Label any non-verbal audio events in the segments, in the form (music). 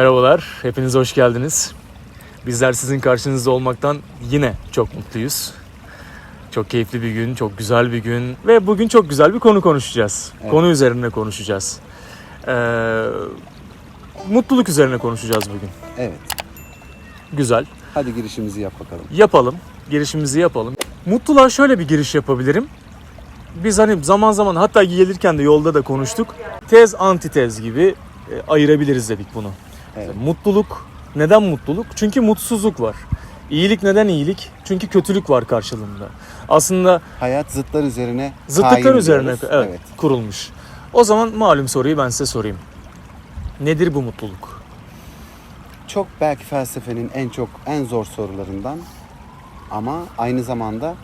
Merhabalar, hepiniz hoş geldiniz. Bizler sizin karşınızda olmaktan yine çok mutluyuz. Çok keyifli bir gün, çok güzel bir gün ve bugün çok güzel bir konu konuşacağız. Evet. Konu üzerine konuşacağız. Ee, mutluluk üzerine konuşacağız bugün. Evet. Güzel. Hadi girişimizi yap bakalım. Yapalım, girişimizi yapalım. Mutluluğa şöyle bir giriş yapabilirim. Biz hani zaman zaman hatta gelirken de yolda da konuştuk. Tez antitez gibi e, ayırabiliriz dedik bunu. Evet. Mutluluk neden mutluluk? Çünkü mutsuzluk var. İyilik neden iyilik? Çünkü kötülük var karşılığında. Aslında Hayat zıtlar üzerine zıtlıklar üzerine evet, evet. kurulmuş. O zaman malum soruyu ben size sorayım. Nedir bu mutluluk? Çok belki felsefenin en çok en zor sorularından ama aynı zamanda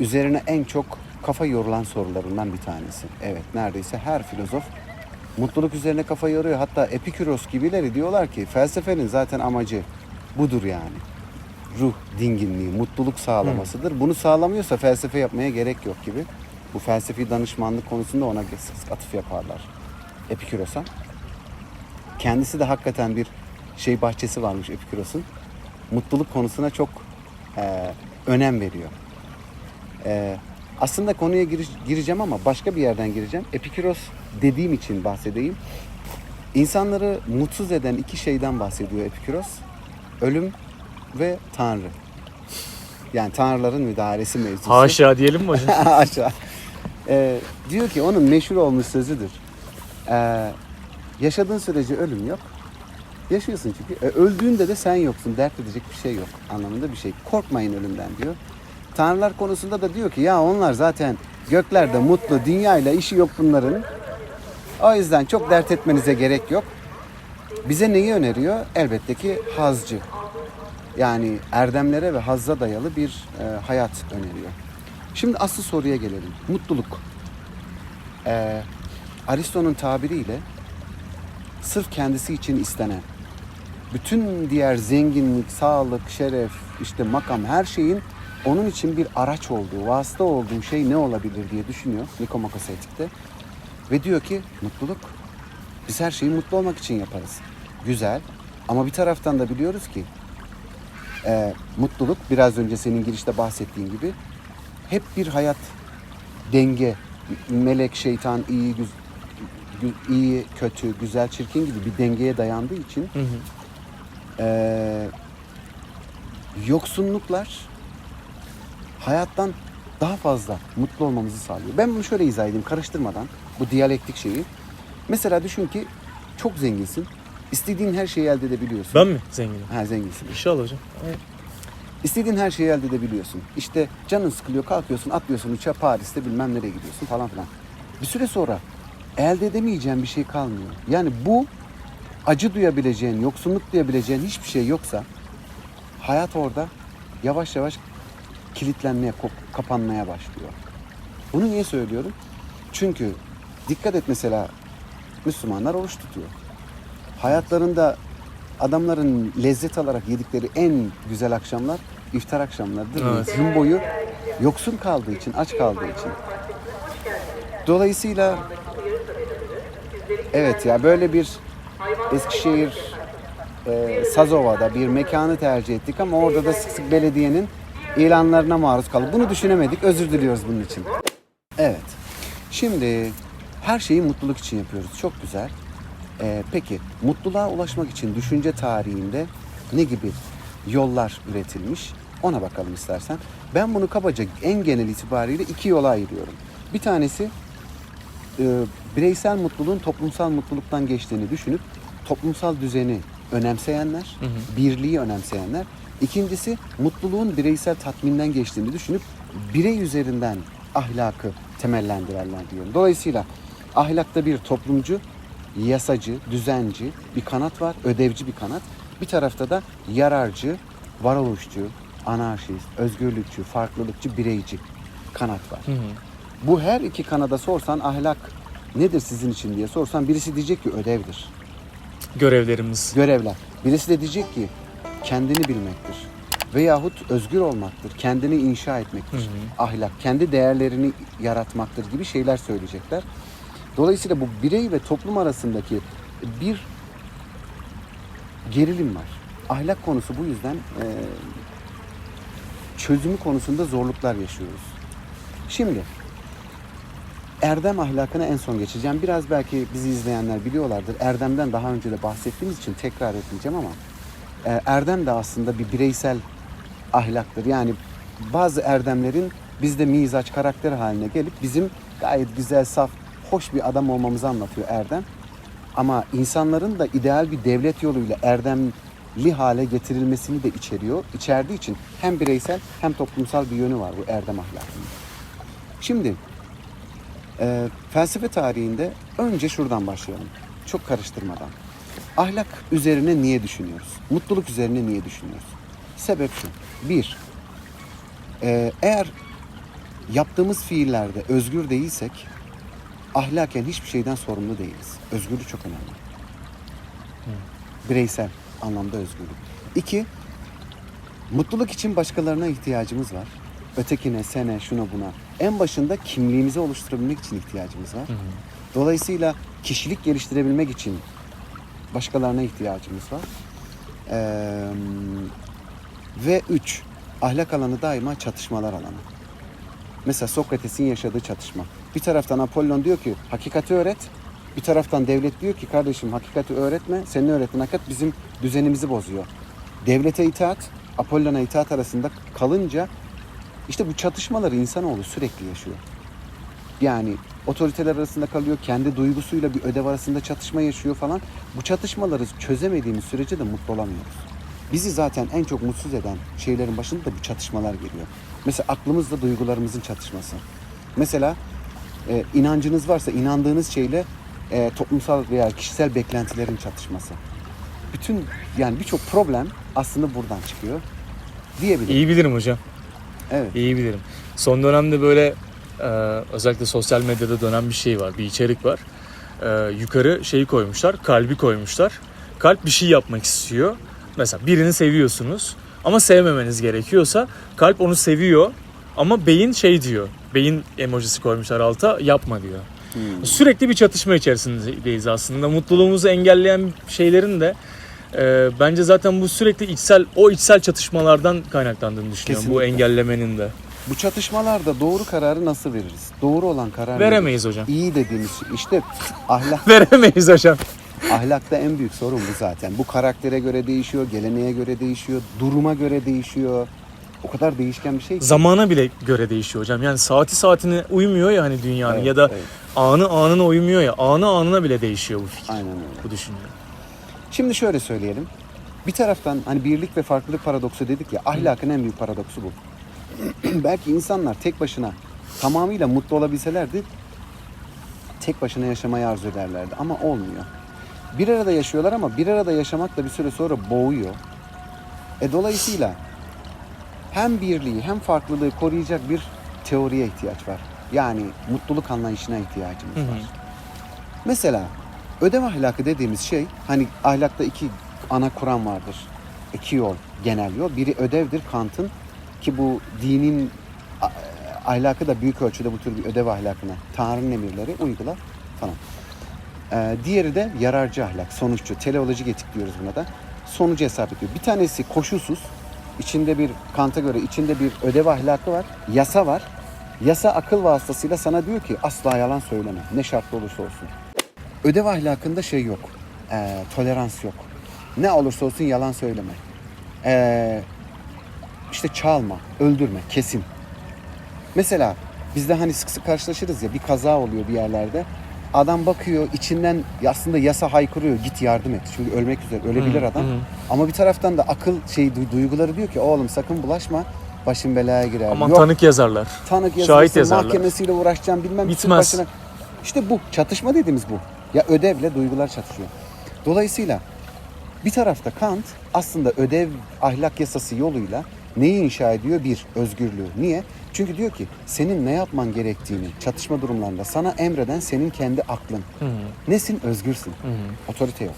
üzerine en çok kafa yorulan sorularından bir tanesi. Evet neredeyse her filozof mutluluk üzerine kafa yoruyor. Hatta Epikuros gibileri diyorlar ki felsefenin zaten amacı budur yani. Ruh dinginliği, mutluluk sağlamasıdır. Bunu sağlamıyorsa felsefe yapmaya gerek yok gibi. Bu felsefi danışmanlık konusunda ona atıf yaparlar. Epikuros'a. Kendisi de hakikaten bir şey bahçesi varmış Epikuros'un. Mutluluk konusuna çok e, önem veriyor. E, aslında konuya giriş, gireceğim ama başka bir yerden gireceğim. Epikuros dediğim için bahsedeyim. İnsanları mutsuz eden iki şeyden bahsediyor Epikuros. Ölüm ve Tanrı. Yani tanrıların müdahalesi mevzusu. Haşa diyelim mi hocam? (laughs) Aşağı. Ee, diyor ki onun meşhur olmuş sözüdür. Ee, yaşadığın sürece ölüm yok. Yaşıyorsun çünkü. E, öldüğünde de sen yoksun. Dert edecek bir şey yok anlamında bir şey. Korkmayın ölümden diyor. Tanrılar konusunda da diyor ki ya onlar zaten göklerde mutlu, dünyayla işi yok bunların. O yüzden çok dert etmenize gerek yok. Bize neyi öneriyor? Elbette ki hazcı. Yani erdemlere ve hazza dayalı bir e, hayat öneriyor. Şimdi asıl soruya gelelim. Mutluluk. Ee, Aristo'nun tabiriyle sırf kendisi için istenen, bütün diğer zenginlik, sağlık, şeref, işte makam her şeyin onun için bir araç olduğu, vasıta olduğu şey ne olabilir diye düşünüyor Nikomakos Etik'te. Ve diyor ki mutluluk. Biz her şeyi mutlu olmak için yaparız. Güzel ama bir taraftan da biliyoruz ki e, mutluluk biraz önce senin girişte bahsettiğin gibi hep bir hayat denge melek şeytan iyi güz, gü- iyi kötü güzel çirkin gibi bir dengeye dayandığı için Hı hı. eee, yoksunluklar hayattan daha fazla mutlu olmamızı sağlıyor. Ben bunu şöyle izah edeyim karıştırmadan bu diyalektik şeyi. Mesela düşün ki çok zenginsin. istediğin her şeyi elde edebiliyorsun. ben mi zenginim? Ha zenginsin. İnşallah hocam. İstediğin her şeyi elde edebiliyorsun. İşte canın sıkılıyor kalkıyorsun atlıyorsun uçağa Paris'te bilmem nereye gidiyorsun falan filan. Bir süre sonra elde edemeyeceğin bir şey kalmıyor. Yani bu acı duyabileceğin, yoksunluk duyabileceğin hiçbir şey yoksa hayat orada yavaş yavaş kilitlenmeye, kop- kapanmaya başlıyor. Bunu niye söylüyorum? Çünkü dikkat et mesela Müslümanlar oruç tutuyor. Hayatlarında adamların lezzet alarak yedikleri en güzel akşamlar iftar akşamlarıdır. Evet. Gün boyu yoksun kaldığı için, aç kaldığı için. Dolayısıyla evet ya böyle bir Eskişehir e, Sazova'da bir mekanı tercih ettik ama orada da sık sık belediyenin ilanlarına maruz kaldık. Bunu düşünemedik. Özür diliyoruz bunun için. Evet. Şimdi her şeyi mutluluk için yapıyoruz. Çok güzel. Ee, peki mutluluğa ulaşmak için düşünce tarihinde ne gibi yollar üretilmiş? Ona bakalım istersen. Ben bunu kabaca en genel itibariyle iki yola ayırıyorum. Bir tanesi e, bireysel mutluluğun toplumsal mutluluktan geçtiğini düşünüp toplumsal düzeni önemseyenler, Hı hı. birliği önemseyenler. İkincisi mutluluğun bireysel tatminden geçtiğini düşünüp birey üzerinden ahlakı temellendirenler diyorum. Dolayısıyla ahlakta bir toplumcu, yasacı, düzenci bir kanat var, ödevci bir kanat. Bir tarafta da yararcı, varoluşçu, anarşist, özgürlükçü, farklılıkçı, bireyci kanat var. Hı hı. Bu her iki kanada sorsan ahlak nedir sizin için diye sorsan birisi diyecek ki ödevdir, Görevlerimiz. görevler. Birisi de diyecek ki kendini bilmektir. Veyahut özgür olmaktır, kendini inşa etmektir. Hı hı. Ahlak, kendi değerlerini yaratmaktır gibi şeyler söyleyecekler. Dolayısıyla bu birey ve toplum arasındaki bir gerilim var. Ahlak konusu bu yüzden e, çözümü konusunda zorluklar yaşıyoruz. Şimdi erdem ahlakına en son geçeceğim. Biraz belki bizi izleyenler biliyorlardır. Erdemden daha önce de bahsettiğimiz için tekrar etmeyeceğim ama erdem de aslında bir bireysel ahlaktır. Yani bazı erdemlerin bizde mizaç karakter haline gelip bizim gayet güzel, saf, hoş bir adam olmamızı anlatıyor erdem. Ama insanların da ideal bir devlet yoluyla erdemli hale getirilmesini de içeriyor. İçerdiği için hem bireysel hem toplumsal bir yönü var bu erdem ahlakının. Şimdi e, felsefe tarihinde önce şuradan başlayalım. Çok karıştırmadan. Ahlak üzerine niye düşünüyoruz? Mutluluk üzerine niye düşünüyoruz? Sebep şu. Bir, e, eğer yaptığımız fiillerde özgür değilsek ahlaken hiçbir şeyden sorumlu değiliz. Özgürlük çok önemli. Bireysel anlamda özgürlük. İki, mutluluk için başkalarına ihtiyacımız var. Ötekine, sene, şuna buna. En başında kimliğimizi oluşturabilmek için ihtiyacımız var. Dolayısıyla kişilik geliştirebilmek için başkalarına ihtiyacımız var. Ee, ve üç, ahlak alanı daima çatışmalar alanı. Mesela Sokrates'in yaşadığı çatışma. Bir taraftan Apollon diyor ki hakikati öğret. Bir taraftan devlet diyor ki kardeşim hakikati öğretme. Senin öğrettiğin hakikat bizim düzenimizi bozuyor. Devlete itaat, Apollon'a itaat arasında kalınca işte bu çatışmaları insanoğlu sürekli yaşıyor. Yani otoriteler arasında kalıyor, kendi duygusuyla bir ödev arasında çatışma yaşıyor falan. Bu çatışmaları çözemediğimiz sürece de mutlu olamıyoruz. Bizi zaten en çok mutsuz eden şeylerin başında da bu çatışmalar geliyor. Mesela aklımızla duygularımızın çatışması. Mesela e, inancınız varsa inandığınız şeyle e, toplumsal veya kişisel beklentilerin çatışması. Bütün yani birçok problem aslında buradan çıkıyor diyebilirim. İyi bilirim hocam. Evet. İyi bilirim. Son dönemde böyle e, özellikle sosyal medyada dönen bir şey var. Bir içerik var. E, yukarı şeyi koymuşlar. Kalbi koymuşlar. Kalp bir şey yapmak istiyor. Mesela birini seviyorsunuz ama sevmemeniz gerekiyorsa kalp onu seviyor ama beyin şey diyor. Beyin emojisi koymuşlar alta yapma diyor. Hmm. Sürekli bir çatışma içerisindeyiz aslında. Mutluluğumuzu engelleyen şeylerin de e, bence zaten bu sürekli içsel o içsel çatışmalardan kaynaklandığını düşünüyorum. Bu Kesinlikle. engellemenin de. Bu çatışmalarda doğru kararı nasıl veririz? Doğru olan karar Veremeyiz hocam. nedir? İyi dediğimiz şey. işte (laughs) ahlak Veremeyiz hocam. ahlakta en büyük sorun bu zaten. Bu karaktere göre değişiyor, geleneğe göre değişiyor, duruma göre değişiyor. O kadar değişken bir şey ki. Zamana bile göre değişiyor hocam. Yani saati saatine uymuyor ya hani dünyanın Evet, ya da evet. anı anına uymuyor ya. Anı anına bile değişiyor bu fikir. Aynen öyle. Bu düşünce. Şimdi şöyle söyleyelim. Bir taraftan hani birlik ve farklılık paradoksu dedik ya ahlakın en büyük paradoksu bu. (clears throat) Belki insanlar tek başına tamamıyla mutlu olabilselerdi tek başına yaşamayı arzu ederlerdi ama olmuyor. Bir arada yaşıyorlar ama bir arada yaşamak da bir süre sonra boğuyor. E dolayısıyla hem birliği hem farklılığı koruyacak bir teoriye ihtiyaç var. Yani mutluluk anlayışına ihtiyacımız Hı hı. var. Mesela ödev ahlakı dediğimiz şey hani ahlakta iki ana kuram vardır. İki yol, genel yol. Biri ödevdir Kant'ın ki bu dinin a- ahlakı da büyük ölçüde bu tür bir ödev ahlakına Tanrı'nın emirleri uygula falan. Ee, diğeri de yararcı ahlak, sonuççu, teleolojik etik diyoruz buna da. Sonucu hesap ediyor. Bir tanesi koşulsuz, içinde bir Kant'a göre içinde bir ödev ahlakı var, yasa var. Yasa akıl vasıtasıyla sana diyor ki asla yalan söyleme, ne şartlı olursa olsun. Ödev ahlakında şey yok, ee, tolerans yok. Ne olursa olsun yalan söyleme. Ee, işte çalma, öldürme, kesin. Mesela bizde hani sık sık karşılaşırız ya bir kaza oluyor bir yerlerde. Adam bakıyor içinden aslında yasa haykırıyor git yardım et. Çünkü ölmek üzere ölebilir adam. Ama bir taraftan da akıl şey du- duyguları diyor ki oğlum sakın bulaşma başın belaya girer. Aman Yok tanık yazarlar. tanık şahit yazılırsın, yazarlar. mahkemesiyle uğraşacağım bilmem Bitmez. başına. İşte bu çatışma dediğimiz bu. Ya ödevle duygular çatışıyor. Dolayısıyla bir tarafta Kant aslında ödev ahlak yasası yoluyla neyi inşa ediyor? Bir, özgürlüğü. Niye? Çünkü diyor ki senin ne yapman gerektiğini çatışma durumlarında sana emreden senin kendi aklın. Hı hı. Nesin? Özgürsün. Hı hı. Otorite yok.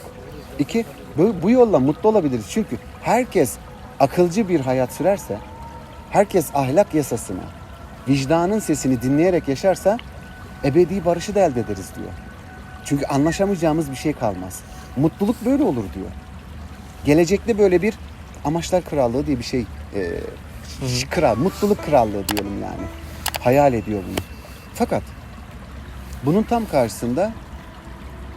İki, bu, bu yolla mutlu olabiliriz. Çünkü herkes akılcı bir hayat sürerse, herkes ahlak yasasını, vicdanın sesini dinleyerek yaşarsa ebedi barışı da elde ederiz diyor. Çünkü anlaşamayacağımız bir şey kalmaz. Mutluluk böyle olur diyor. gelecekte böyle bir amaçlar krallığı diye bir şey e, kral, mutluluk krallığı diyelim yani. Hayal ediyor bunu. Fakat bunun tam karşısında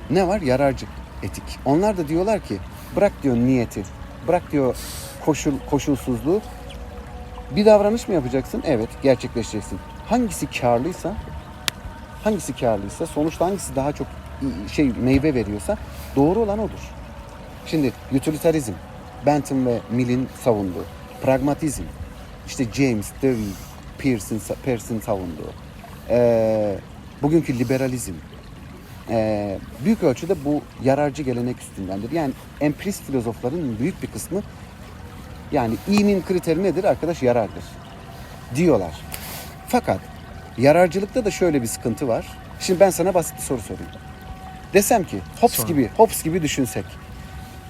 ne var? Yararcı etik. Onlar da diyorlar ki bırak diyor niyeti. Bırak diyor koşul koşulsuzluğu. Bir davranış mı yapacaksın? Evet, gerçekleşeceksin. Hangisi karlıysa, hangisi karlıysa, sonuçta hangisi daha çok şey meyve veriyorsa doğru olan odur. Şimdi utilitarizm, Bentham ve Mill'in savunduğu, pragmatizm, işte James, Dewey, Pearson, Pearson savunduğu, eee, bugünkü liberalizm, eee, büyük ölçüde bu yararcı gelenek üstündendir. Yani empirist filozofların büyük bir kısmı yani iyinin kriteri nedir arkadaş? Yarardır diyorlar. Fakat yararcılıkta da şöyle bir sıkıntı var. Şimdi ben sana basit bir soru sorayım. Desem ki Hobbes Sor. gibi, Hobbes gibi düşünsek.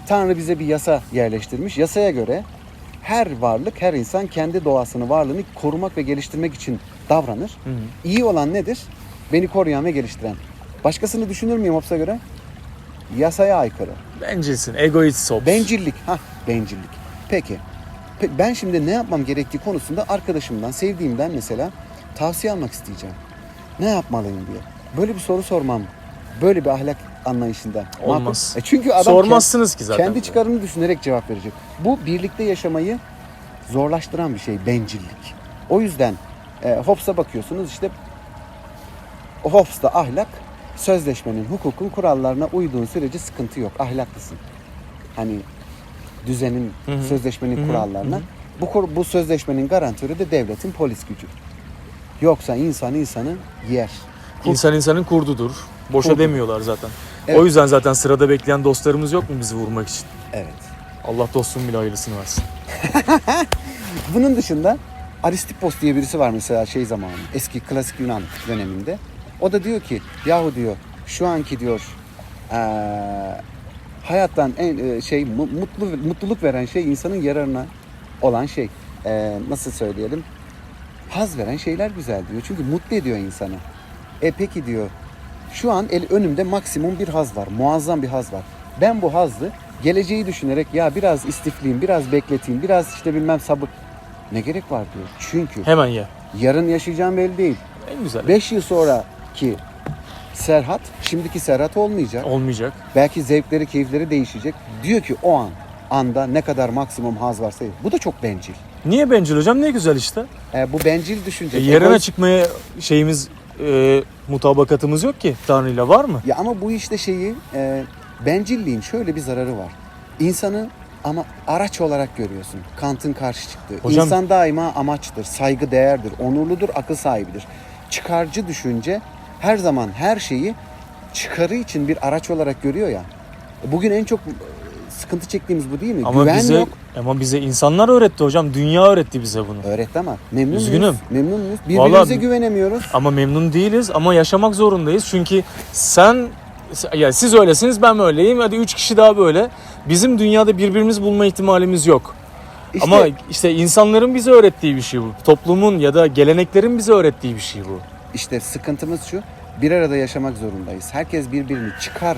Tanrı bize bir yasa yerleştirmiş. Yasaya göre her varlık, her insan kendi doğasını, varlığını korumak ve geliştirmek için davranır. Hı hı. İyi olan nedir? Beni koruyan ve geliştiren. Başkasını düşünür müyüm Hobbes'a göre? Yasaya aykırı. Bencilsin. Egoist Hobbes. Bencillik. Ha, bencillik. Peki. Pe- Ben şimdi ne yapmam gerektiği konusunda arkadaşımdan, sevdiğimden mesela tavsiye almak isteyeceğim. Ne yapmalıyım diye. Böyle bir soru sormam. Böyle bir ahlak anlayışında. makul. Olmaz. E çünkü adam Sormazsınız ki zaten. kendi çıkarını düşünerek cevap verecek. Bu birlikte yaşamayı zorlaştıran bir şey, bencillik. O yüzden e, Hobbes'a bakıyorsunuz işte Hobbes'ta ahlak sözleşmenin, hukukun kurallarına uyduğun sürece sıkıntı yok. Ahlaklısın. Hani düzenin, Hı hı. sözleşmenin Hı hı, kurallarına. hı hı. Bu bu sözleşmenin garantörü de devletin polis gücü. Yoksa insan insanı yer. İnsan insanın kurdudur. Boşa Kurdu. demiyorlar zaten. Evet. O yüzden zaten sırada bekleyen dostlarımız yok mu bizi vurmak için? Evet. Allah dostum bile hayırlısını versin. (laughs) Bunun dışında Aristippos diye birisi var mesela şey zamanı eski klasik Yunan döneminde. O da diyor ki yahu diyor şu anki diyor eee, hayattan en eee, şey mu- mutlu mutluluk veren şey insanın yararına olan şey. Eee, nasıl söyleyelim? Haz veren şeyler güzel diyor. Çünkü mutlu ediyor insanı. E peki diyor şu an el önümde maksimum bir haz var. Muazzam bir haz var. Ben bu hazı geleceği düşünerek ya biraz istifleyeyim, biraz bekleteyim, biraz işte bilmem sabır. Ne gerek var diyor. Çünkü Hemen ye. yarın yaşayacağım belli değil. En güzel. 5 yıl sonraki Serhat şimdiki Serhat olmayacak. Olmayacak. Belki zevkleri, keyifleri değişecek. Diyor ki o an anda ne kadar maksimum haz varsa bu da çok bencil. Niye bencil hocam? Ne güzel işte. E, bu bencil düşünce. E, yarına Egoist- çıkmaya şeyimiz, e, mutabakatımız yok ki Tanrı'yla var mı? Ya ama bu işte şeyi e, bencilliğin şöyle bir zararı var. İnsanı ama araç olarak görüyorsun. Kant'ın karşı çıktığı. Hocam- İnsan daima amaçtır, saygı değerdir, onurludur, akıl sahibidir. Çıkarcı düşünce her zaman her şeyi çıkarı için bir araç olarak görüyor ya. Bugün en çok sıkıntı çektiğimiz bu değil mi? Ama Güven bize yok. ama bize insanlar öğretti hocam. Dünya öğretti bize bunu. Öğretti ama memnun Üzgünüm. muyuz? Memnun muyuz? Birbirimize Vallahi- güvenemiyoruz. Ama memnun değiliz ama yaşamak zorundayız. Çünkü sen ya siz öylesiniz ben öyleyim. Hadi üç kişi daha böyle. Bizim dünyada birbirimiz bulma ihtimalimiz yok. İşte Ama işte insanların bize öğrettiği bir şey bu. Toplumun ya da geleneklerin bize öğrettiği bir şey bu. İşte sıkıntımız şu. Bir arada yaşamak zorundayız. Herkes birbirini çıkar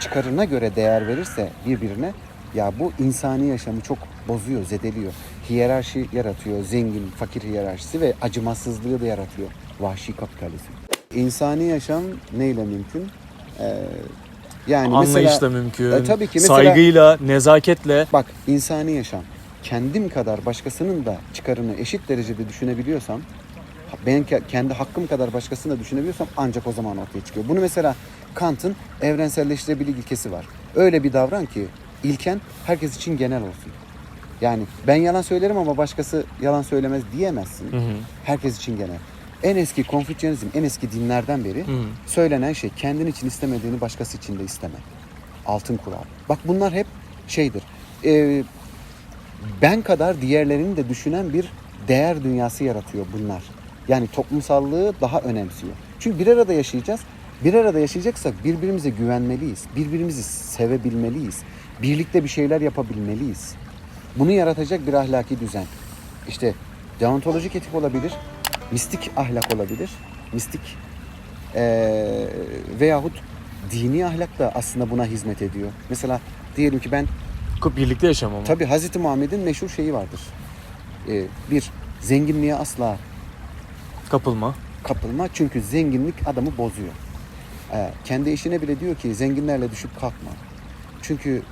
çıkarına göre değer verirse birbirine ya bu insani yaşamı çok bozuyor, zedeliyor. Hiyerarşi yaratıyor. Zengin, fakir hiyerarşisi ve acımasızlığı da yaratıyor. Vahşi kapitalizm. İnsani yaşam neyle mümkün? Ee, yani Anlayışla mesela mümkün. E, tabii ki mesela- Saygıyla, nezaketle. bak insani yaşam kendim kadar başkasının da çıkarını eşit derecede düşünebiliyorsam ben ke- kendi hakkım kadar başkasını da düşünebiliyorsam ancak o zaman ortaya çıkıyor. Bunu mesela Kant'ın evrenselleştirebilir ilkesi var. Öyle bir davran ki ilken herkes için genel olsun. Yani ben yalan söylerim ama başkası yalan söylemez diyemezsin. Hı hı. Herkes için genel. En eski Konfüçyanizm, en eski dinlerden beri Hı hı. söylenen şey kendin için istemediğini başkası için de isteme. Altın kural. Bak bunlar hep şeydir. Ee, ben kadar diğerlerini de düşünen bir değer dünyası yaratıyor bunlar. Yani toplumsallığı daha önemsiyor. Çünkü bir arada yaşayacağız. Bir arada yaşayacaksak birbirimize güvenmeliyiz. Birbirimizi sevebilmeliyiz. Birlikte bir şeyler yapabilmeliyiz. Bunu yaratacak bir ahlaki düzen. İşte deontolojik etik olabilir, mistik ahlak olabilir. Mistik ee, veyahut dini ahlak da aslında buna hizmet ediyor. Mesela diyelim ki ben Birlikte yaşamam. Tabi Hazreti Muhammed'in meşhur şeyi vardır. Ee, bir, zenginliğe asla Kapılma. kapılma çünkü zenginlik adamı bozuyor. Ee, kendi eşine bile diyor ki zenginlerle düşüp kalkma. Çünkü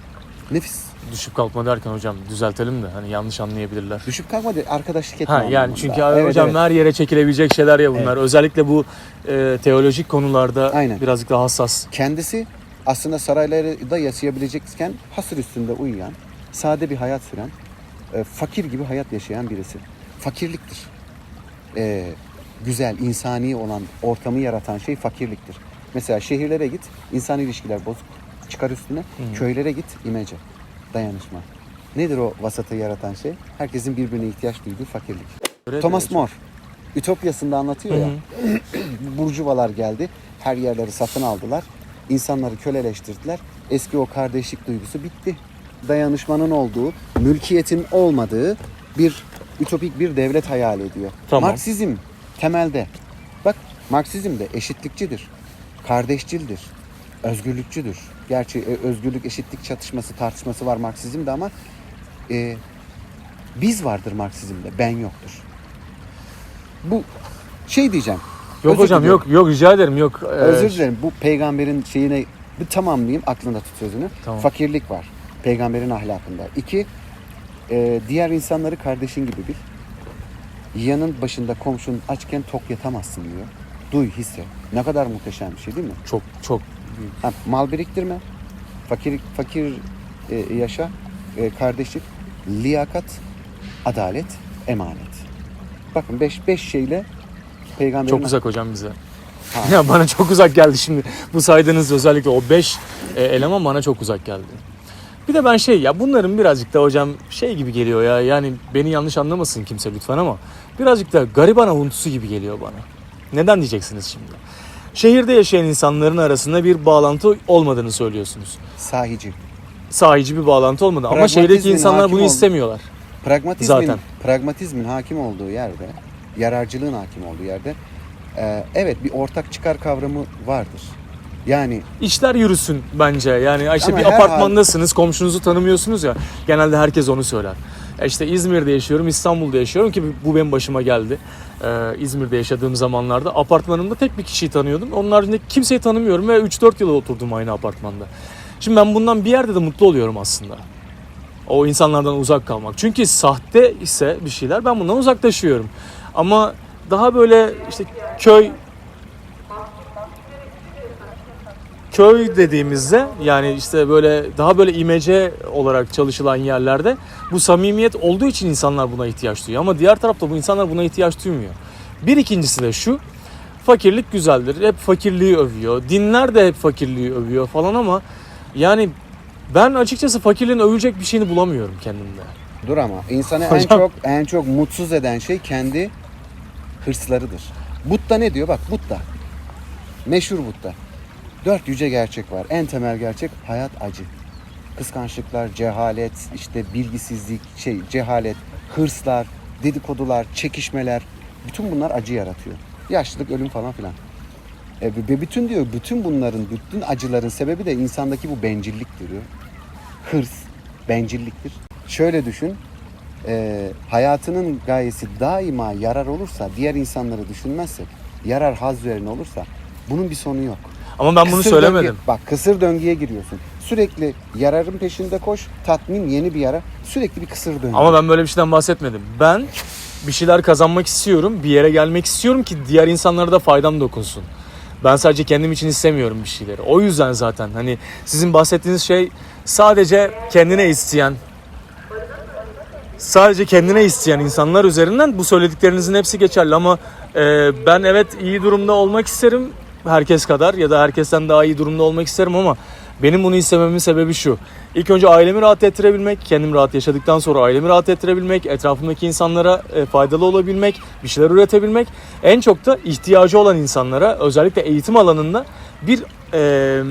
nefis. Düşüp kalkma derken hocam düzeltelim de hani yanlış anlayabilirler. Düşüp kalkma de arkadaşlık etme Ha yani anlamında. çünkü Evet, hocam evet. her yere çekilebilecek şeyler ya bunlar. Özellikle bu e, teolojik konularda Aynen. birazcık daha hassas. Kendisi aslında saraylarda yaşayabilecekken hasır üstünde uyuyan, sade bir hayat süren, e, fakir gibi hayat yaşayan birisi. Fakirliktir. E, güzel, insani olan ortamı yaratan şey fakirliktir. Mesela şehirlere git, insan ilişkiler bozuk. Çıkar üstüne. Köylere git, imece, dayanışma. Nedir o vasatı yaratan şey? Herkesin birbirine ihtiyaç duyduğu fakirlik. Öyle Thomas. More Ütopyası'nda anlatıyor Hı ya. hı. (clears throat) Burjuvalar geldi. Her yerleri satın aldılar. İnsanları köleleştirdiler. Eski o kardeşlik duygusu bitti. Dayanışmanın olduğu, mülkiyetin olmadığı bir ütopik bir devlet hayal ediyor. Tamam. Marksizm temelde. Bak Marksizm de eşitlikçidir. Kardeşçildir. Özgürlükçüdür. Gerçi e, özgürlük eşitlik çatışması tartışması var Marksizm'de ama e, biz vardır Marksizm'de. Ben yoktur. Bu şey diyeceğim. Yok Özür hocam diliyorum. yok yok rica ederim yok. Ee, Özür dilerim. Bu peygamberin şeyine bir tamamlayayım. Aklında tut sözünü. Tamam. Fakirlik var. Peygamberin ahlakında. İki, e, diğer insanları kardeşin gibi bil. Yanın başında komşun açken tok yatamazsın diyor. Duy, hisset. Ne kadar muhteşem bir şey değil mi? Çok çok Ha, mal biriktirme. Fakir fakir e, yaşa. E, kardeşlik, liyakat, adalet, emanet. Bakın beş, beş şeyle peygamberin çok uzak hocam bize. Ha. (laughs) Ya bana çok uzak geldi şimdi. Bu saydığınız özellikle o 5 eleman bana çok uzak geldi. Bir de ben şey ya bunların birazcık da hocam şey gibi geliyor ya. Yani beni yanlış anlamasın kimse lütfen ama birazcık da gariban avuntusu gibi geliyor bana. Neden diyeceksiniz şimdi? Şehirde yaşayan insanların arasında bir bağlantı olmadığını söylüyorsunuz. sahici. Sahici bir bağlantı olmadı ama şehirdeki insanlar bunu ol- istemiyorlar. Pragmatizmin, Zaten. pragmatizmin hakim olduğu yerde, yararcılığın hakim olduğu yerde e, evet bir ortak çıkar kavramı vardır. Yani İşler yürüsün bence. Yani işte Ama bir apartmandasınız, komşunuzu tanımıyorsunuz ya. Genelde herkes onu söyler. E İşte İzmir'de yaşıyorum, İstanbul'da yaşıyorum ki bu benim başıma geldi. Ee, İzmir'de yaşadığım zamanlarda apartmanımda tek bir kişiyi tanıyordum. Onun haricinde kimseyi tanımıyorum ve 3-4 yıl oturdum aynı apartmanda. Şimdi ben bundan bir yerde de mutlu oluyorum aslında. O insanlardan uzak kalmak. Çünkü sahte ise bir şeyler ben bundan uzaklaşıyorum. Ama daha böyle işte köy köy dediğimizde yani işte böyle daha böyle imece olarak çalışılan yerlerde bu samimiyet olduğu için insanlar buna ihtiyaç duyuyor. Ama diğer tarafta bu insanlar buna ihtiyaç duymuyor. Bir ikincisi de şu fakirlik güzeldir. Hep fakirliği övüyor. Dinler de hep fakirliği övüyor falan ama yani ben açıkçası fakirliğin övülecek bir şeyini bulamıyorum kendimde. dur ama insanı en Hocam. çok en çok mutsuz eden şey kendi hırslarıdır. Butta ne diyor? Bak Butta. Meşhur Butta. Dört yüce gerçek var. En temel gerçek hayat acı. Kıskançlıklar, cehalet, işte bilgisizlik, şey cehalet, hırslar, dedikodular, çekişmeler. Bütün bunlar acı yaratıyor. Yaşlılık, ölüm falan filan. E, ve bütün diyor, bütün bunların, bütün acıların sebebi de insandaki bu bencilliktir diyor. Hırs, bencilliktir. Şöyle düşün, e, hayatının gayesi daima yarar olursa, diğer insanları düşünmezsek, yarar haz üzerine olursa bunun bir sonu yok. Ama ben bunu Kısır söylemedim. döngü- bak kısır döngüye giriyorsun. Sürekli yararın peşinde koş, tatmin yeni bir yara, sürekli bir kısır döngü. Ama ben böyle bir şeyden bahsetmedim. Ben bir şeyler kazanmak istiyorum, bir yere gelmek istiyorum ki diğer insanlara da faydam dokunsun. Ben sadece kendim için istemiyorum bir şeyleri. O yüzden zaten hani sizin bahsettiğiniz şey sadece kendine isteyen sadece kendine isteyen insanlar üzerinden bu söylediklerinizin hepsi geçerli ama e, ben evet iyi durumda olmak isterim herkes kadar ya da herkesten daha iyi durumda olmak isterim ama benim bunu istememin sebebi şu. İlk önce ailemi rahat ettirebilmek, kendim rahat yaşadıktan sonra ailemi rahat ettirebilmek, etrafımdaki insanlara e, faydalı olabilmek, bir şeyler üretebilmek. En çok da ihtiyacı olan insanlara özellikle eğitim alanında bir e,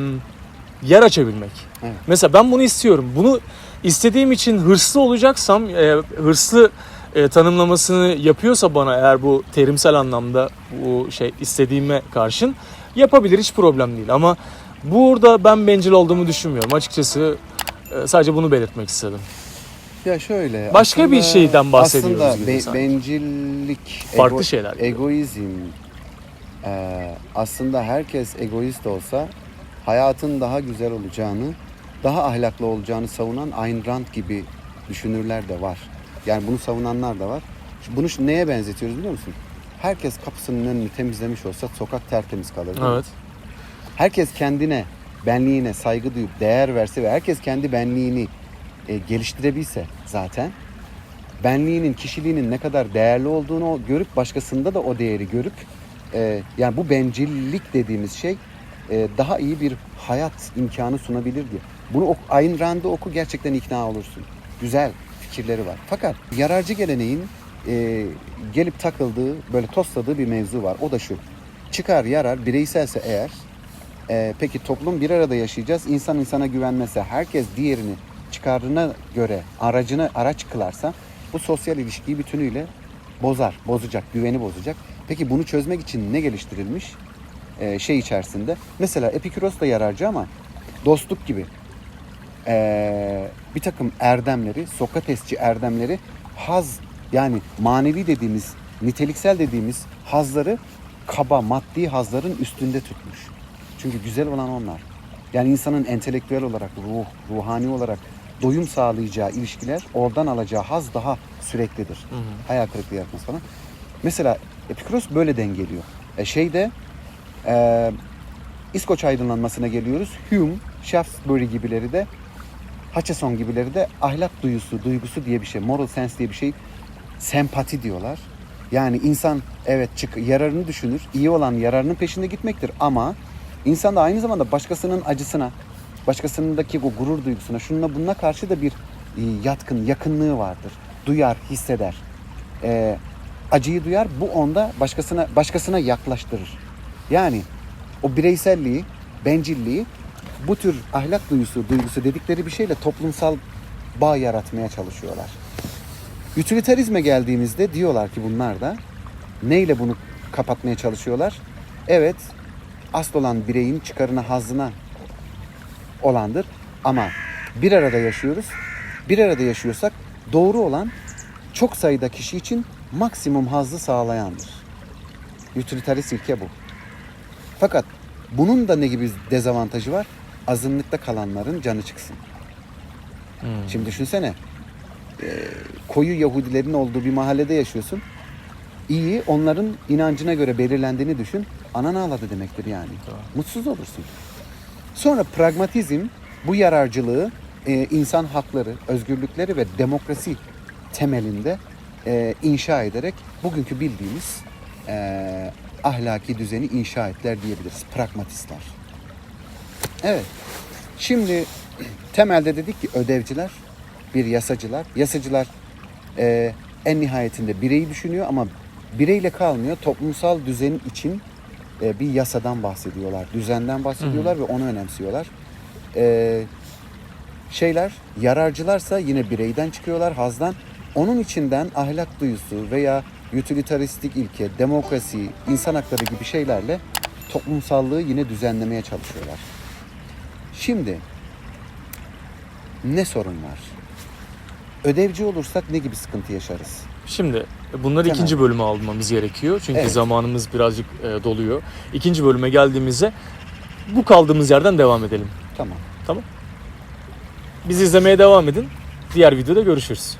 yer açabilmek. Evet. Mesela ben bunu istiyorum. Bunu istediğim için hırslı olacaksam, e, hırslı e, tanımlamasını yapıyorsa bana eğer bu terimsel anlamda bu şey istediğime karşın yapabilir hiç problem değil. Ama burada ben bencil olduğumu düşünmüyorum. Açıkçası e, sadece bunu belirtmek istedim. Ya şöyle. Başka bir şeyden bahsediyoruz aslında gibi be- sanki. bencillik, Farklı şeyler gibi. egoizm. e, aslında herkes egoist olsa hayatın daha güzel olacağını, daha ahlaklı olacağını savunan Ayn Rand gibi düşünürler de var. Yani bunu savunanlar da var. Bunu neye benzetiyoruz biliyor musun? Herkes kapısının önünü temizlemiş olsa sokak tertemiz kalır. Evet. herkes kendine, benliğine saygı duyup değer verse ve herkes kendi benliğini e, geliştirebilse zaten benliğinin, kişiliğinin ne kadar değerli olduğunu görüp başkasında da o değeri görüp e, yani bu bencillik dediğimiz şey e, daha iyi bir hayat imkanı sunabilir diye. Bunu ok, Ayn Rand'ı oku gerçekten ikna olursun. Güzel fikirleri var. Fakat yararcı geleneğin e, gelip takıldığı, böyle tosladığı bir mevzu var. O da şu. Çıkar yarar bireyselse eğer ee, peki toplum bir arada yaşayacağız. İnsan insana güvenmese, herkes diğerini çıkarına göre aracını araç kılarsa bu sosyal ilişkiyi bütünüyle bozar, bozacak, güveni bozacak. Peki bunu çözmek için ne geliştirilmiş? Ee, şey içerisinde. Mesela Epikuros da yararcı ama dostluk gibi ee, bir takım erdemleri, Sokratesçi erdemleri haz yani manevi dediğimiz, niteliksel dediğimiz hazları kaba, maddi hazların üstünde tutmuş. Çünkü güzel olan onlar. Yani insanın entelektüel olarak, ruh, ruhani olarak doyum sağlayacağı ilişkiler, oradan alacağı haz daha süreklidir. Hı hı. Hayal kırıklığı yaratması falan. Mesela Epikuros böyle dengeliyor. E şeyde e, İskoç aydınlanmasına geliyoruz. Hume, Shaftesbury gibileri de Hutcheson gibileri de ahlak duyusu, duygusu diye bir şey, moral sense diye bir şey, sempati diyorlar. Yani insan evet çık yararını düşünür, iyi olan yararının peşinde gitmektir ama insan da aynı zamanda başkasının acısına, başkasındaki o gurur duygusuna, şununla bununla karşı da bir e, yatkın, yakınlığı vardır. Duyar, hisseder. Ee, acıyı duyar, bu onda başkasına başkasına yaklaştırır. Yani o bireyselliği, bencilliği bu tür ahlak duyusu, duygusu dedikleri bir şeyle toplumsal bağ yaratmaya çalışıyorlar. Utilitarizme geldiğimizde diyorlar ki bunlar da neyle bunu kapatmaya çalışıyorlar? Evet, asıl olan bireyin çıkarına, hazzına olandır ama bir arada yaşıyoruz. Bir arada yaşıyorsak doğru olan çok sayıda kişi için maksimum hazzı sağlayandır. Utilitarist ilke bu. Fakat bunun da ne gibi dezavantajı var? Azınlıkta kalanların canı çıksın. Hmm. Şimdi düşünsene. E, koyu Yahudilerin olduğu bir mahallede yaşıyorsun. İyi onların inancına göre belirlendiğini düşün. Anan ağladı demektir yani. Tamam. Mutsuz olursun. Sonra pragmatizm bu yararcılığı e, insan hakları, özgürlükleri ve demokrasi temelinde e, inşa ederek bugünkü bildiğimiz e, ahlaki düzeni inşa ettiler diyebiliriz. Pragmatistler. Evet. Şimdi temelde dedik ki ödevciler, bir yasacılar. Yasacılar e, en nihayetinde bireyi düşünüyor ama bireyle kalmıyor. Toplumsal düzenin için e, bir yasadan bahsediyorlar. Düzenden bahsediyorlar ve onu önemsiyorlar. E, şeyler, yararcılarsa yine bireyden çıkıyorlar, hazdan. Onun içinden ahlak duyusu veya utilitaristik ilke, demokrasi, insan hakları gibi şeylerle toplumsallığı yine düzenlemeye çalışıyorlar. Şimdi ne sorun var? Ödevci olursak ne gibi sıkıntı yaşarız? Şimdi bunları Temel. ikinci bölüme almamız gerekiyor. Çünkü Evet. zamanımız birazcık e, doluyor. İkinci bölüme geldiğimizde bu kaldığımız yerden devam edelim. Tamam. Bizi izlemeye devam edin. Diğer videoda görüşürüz.